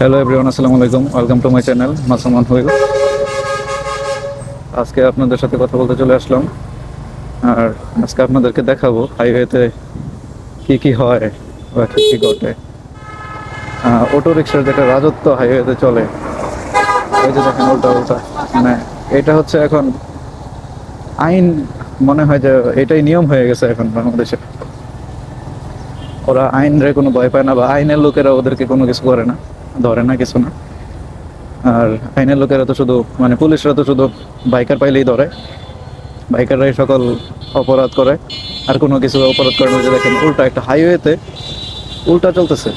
Hello everyone আসসালামু আলাইকুম। Welcome to my channel মাসুমান হুইল আজকে আপনাদের সাথে কথা বলতে চলে আসলাম। আর আজকে আপনাদেরকে দেখাবো হাইওয়েতে কি কি হয় বা কি কি ঘটে। অটো রিক্সার যেটা রাজত্ব হাইওয়েতে চলে, এই যে দেখেন উল্টা উল্টা। মানে এটা হচ্ছে এখন আইন, মনে হয় যে এটাই নিয়ম হয়ে গেছে এখন বাংলাদেশে। ওরা আইন রে কোনো ভয় পায় না বা আইনের লোকেরা ওদেরকে কোনো কিছু করে না। ধরে না কিছু না। আর আইনের লোকেরা তো শুধু মানে পুলিশরা তো শুধু বাইকার পাইলেই ধরে। বাইকাররাই সকল অপরাধ করে। আর কোনো কিছু অপরাধ করে না। দেখেন, উল্টা একটা হাইওয়েতে উল্টা চলতেছে।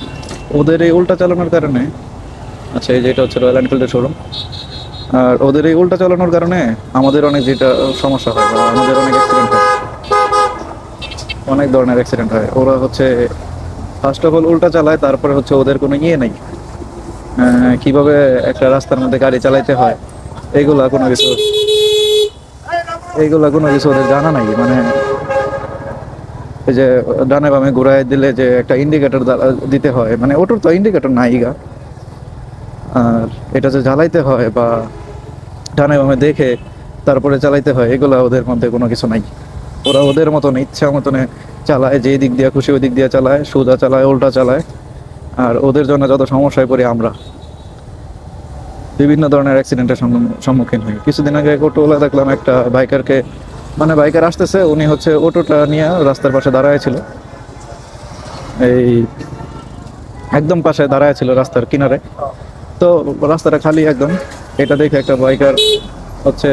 ওদের এই উল্টা চালানোর কারণে আচ্ছা এই যেটা হচ্ছে রয়্যাল এনফিল্ডের শোরুম আর ওদের এই উল্টা চালানোর কারণে আমাদের অনেক যেটা সমস্যা হয় আমাদের অনেক অ্যাক্সিডেন্ট হয়। অনেক ধরনের অ্যাক্সিডেন্ট হয়। ওরা হচ্ছে ফার্স্ট অফ অল উল্টা চালায়, তারপরে হচ্ছে ওদের কোনো ইয়ে নেই। কীভাবে একটা রাস্তার মধ্যে গাড়ি চালাইতে হয়? এগুলা কোনো কিছু এইগুলা কোনো কিছু ওদের জানা নাই? মানে এই যে ডানে বামে ঘুরাই দিলে যে একটা ইন্ডিকেটর দিতে হয় মানে ওটার তো ইন্ডিকেটর নাই গা। আর এটা যে জ্বালাইতে হয় বা ডানে বামে দেখে তারপরে চালাইতে হয়, এগুলা ওদের মধ্যে কোনো কিছু নাই। ওরা ওদের মতন ইচ্ছা মতনে চালায় যে দিক দিয়ে খুশি ওই দিক দিয়ে চালায় সোজা চালায়, উল্টা চালায়। আর ওদের জন্য যত সমস্যায় পড়ি আমরা, বিভিন্ন ধরনের অ্যাক্সিডেন্টের সম্মুখীন হই। কিছুদিন আগে এক অটোওয়ালা দেখলাম একটা বাইকারকে মানে বাইকার আসতেছে, উনি হচ্ছে অটোটা নিয়ে রাস্তার পাশে দাঁড়ায় ছিল। এই একদম পাশে দাঁড়ায় ছিল রাস্তার কিনারে। তো রাস্তাটা খালি একদম, এটা দেখে একটা বাইকার হচ্ছে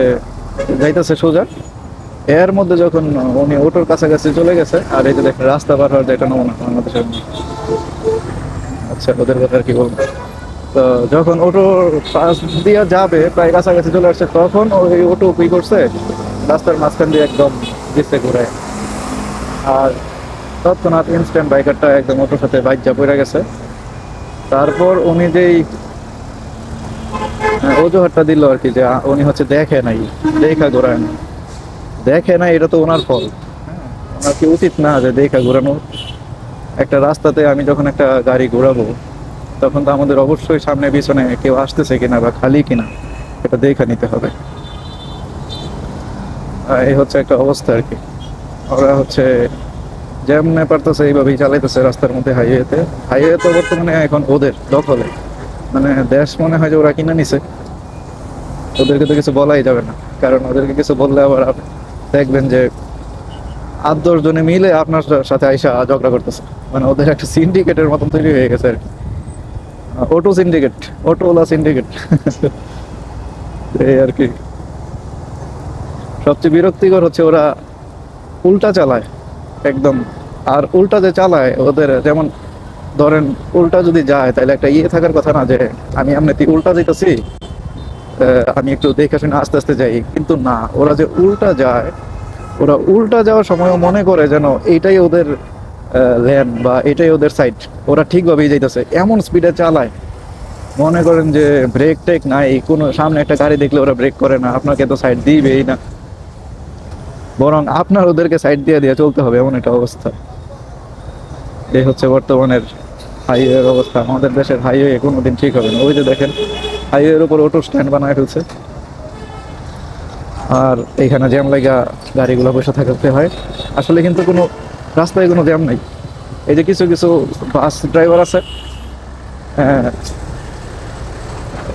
যাইতেছে সোজা। এর মধ্যে যখন উনি অটোর কাছাকাছি চলে গেছে, আর এই যে রাস্তা পার হওয়ার যে একটা নমুনা, বাংলাদেশের আচ্ছা ওদের কথা আর কি বলব? তো যখন অটো পাশ দিয়ে যাবে প্রায় কাছাকাছি চলে আসছে তখন ওই অটো কি করছে? রাস্তার মাঝখান দিয়ে একদম দিচ্ছে ঘুরে। আর তৎক্ষণাৎ ইনস্ট্যান্ট বাইকারটা একদম অটোর সাথে বাইক যা পড়ে গেছে। তারপর উনি যেই আহ, অজুহাতটা দিল আর কি যে উনি হচ্ছে দেখে নাই দেখা ঘোরায় দেখে না এটা তো ওনার ফল। হ্যাঁ, ওনার কি উচিত না যে দেখা ঘোরানো? একটা রাস্তাতে আমি যখন একটা গাড়ি ঘোরাবো, তখন তো আমাদের অবশ্যই সামনে পিছনে কেউ আসতেছে কিনা বা খালি কিনা, এটা দেখে নিতে হবে। এই হচ্ছে একটা অবস্থা আর কি। ওরা হচ্ছে যেমনে পারতেছে এইভাবেই চালাইতেছে রাস্তার মধ্যে হাইওয়েতে হাইওয়ে তো বর্তমানে এখন ওদের দখলে। মানে দেশ মনে হয় যে ওরা কিনে নিছে। ওদেরকে তো কিছু বলাই যাবে না। কারণ ওদেরকে কিছু বললে আবার দেখবেন যে আট দশ জনে মিলে আপনার সাথে আইসা ঝগড়া করতেছে। মানে ওদের একটা সিন্ডিকেটের মতন তৈরি হয়ে গেছে আর কি। অটো সিন্ডিকেট সিন্ডিকেট এই আর কি। সবচেয়ে বিরক্তিকর হচ্ছে ওরা উল্টা চালায়, একদম। আর উল্টা যে চালায়, ওদের যেমন ধরেন উল্টা যদি যায়, তাহলে একটা ইয়ে থাকার কথা না যে আমি এমনিতে উল্টা যেতেছি আমি একটু দেখে শুনে আস্তে আস্তে যাই। কিন্তু না, ওরা যে উল্টা যায়, ওরা উল্টা যাওয়ার সময় মনে করে যেন এইটাই ওদের ল্যান্ড বা এটাই ওদের সাইড ওরা ঠিকভাবেই যাইতেছে। এমন স্পিডে চালায়। মনে করেন যে ব্রেক টেক নাই, কোনো সামনে একটা গাড়ি দেখলে ওরা ব্রেক করে না। আপনাকে তো সাইড দিবেই না। বরং আপনার ওদেরকে সাইড দিয়ে দিয়ে চলতে হবে, এমন একটা অবস্থা। এই হচ্ছে বর্তমানের হাইওয়ের অবস্থা। আমাদের দেশের হাইওয়ে কোনোদিন ঠিক হবে না। ওই যে দেখেন হাইওয়ের উপর অটো স্ট্যান্ড বানায় ফেলছে। আর এইখানে জ্যাম লাগা গাড়িগুলো বসে থাকতে হয়। আসলে কিন্তু কোনো রাস্তায় কোনো জ্যাম নাই। এই যে কিছু কিছু বাস ড্রাইভার আছে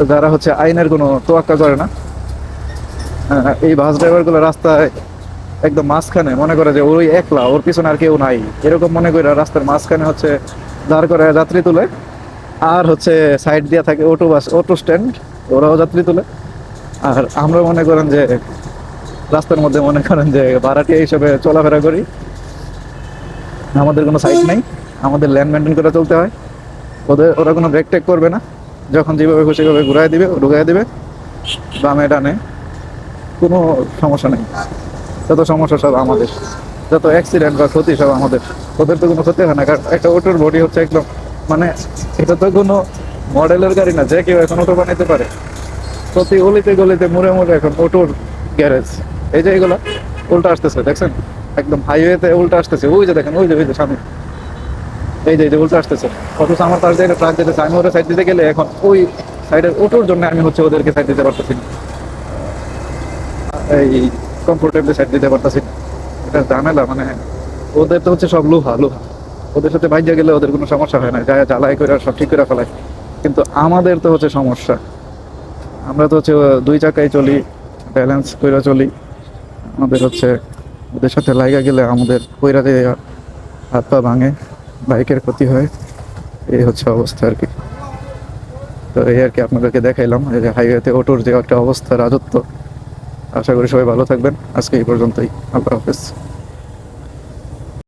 যারা হচ্ছে আইনের কোনো তোয়াক্কা করে না এই বাস ড্রাইভারগুলো রাস্তায় একদম মাঝখানে মনে করে যে ওই একলা, ওর পিছনে আর কেউ নাই। এরকম মনে করে রাস্তার মাঝখানে হচ্ছে দাঁড় করে যাত্রী তুলে, আর হচ্ছে সাইড দিয়ে থাকে অটো বাস অটো স্ট্যান্ড ওরাও যাত্রী তুলে। আর আমরা মনে করেন যে, রাস্তার মধ্যে মনে করেন যে ভাড়াটিয়া হিসেবে চলাফেরা করি। আমাদের কোনো সাইট নেই। আমাদের ল্যান্ড মেনটেন করে চলতে হয়। ওদের, ওরা কোনো ব্রেক টেক করবে না। যখন যেভাবে খুশি ভাবে ঘুরাই দিবে ঢুকাই দিবে। বামে ডানে কোনো সমস্যা নেই। যত সমস্যা সব আমাদের। যত অ্যাক্সিডেন্ট বা ক্ষতি সব আমাদের। ওদের তো কোনো ক্ষতি হয় না। কারণ একটা ওটোর বডি হচ্ছে একদম মানে এটা তো কোনো মডেলের গাড়ি না। যে কেউ এখন অটো বানাইতে পারে। প্রতি গলিতে গলিতে মুড়ে মুড়ে এখন অটোর গ্যারেজ এই যে এগুলো, উল্টা আসতেছে, দেখছেন? একদম হাইওয়েতে উল্টা আসতেছে। ওই যে দেখেন, ওই যে ওই যে সামনে। এই যে যে উল্টো আসতেছে। অথচ আমার তার জায়গায় ট্রাক যেতেছে। আমি ওরা সাইড দিতে গেলে এখন ওই সাইডের ওটোর জন্য আমি হচ্ছে ওদেরকে সাইড দিতে পারতেছি। এই কমফোর্টেবলি সাইড দিতে পারতেছি। এটা ঝামেলা মানে ওদের তো হচ্ছে সব লোহা লোহা। ওদের সাথে বাইরে গেলে ওদের কোনো সমস্যা হয় না। যায় জ্বালাই করে সব ঠিক করে ফেলায়। কিন্তু আমাদের তো হচ্ছে সমস্যা। আমরা তো হচ্ছে দুই চাকায় চলি ব্যালেন্স করে চলি। আমাদের হচ্ছে ওদের সাথে লাইগা গেলে আমাদের কইরা দিয়ে হাত পা ভাঙে, বাইকের ক্ষতি হয়, এই হচ্ছে অবস্থা আর কি। তো এই আর কি আপনাদেরকে দেখাইলাম, এই যে হাইওয়েতে অটোর যে একটা অবস্থা, রাজত্ব। আশা করি সবাই ভালো থাকবেন। আজকে এই পর্যন্তই। আল্লাহ হাফেজ।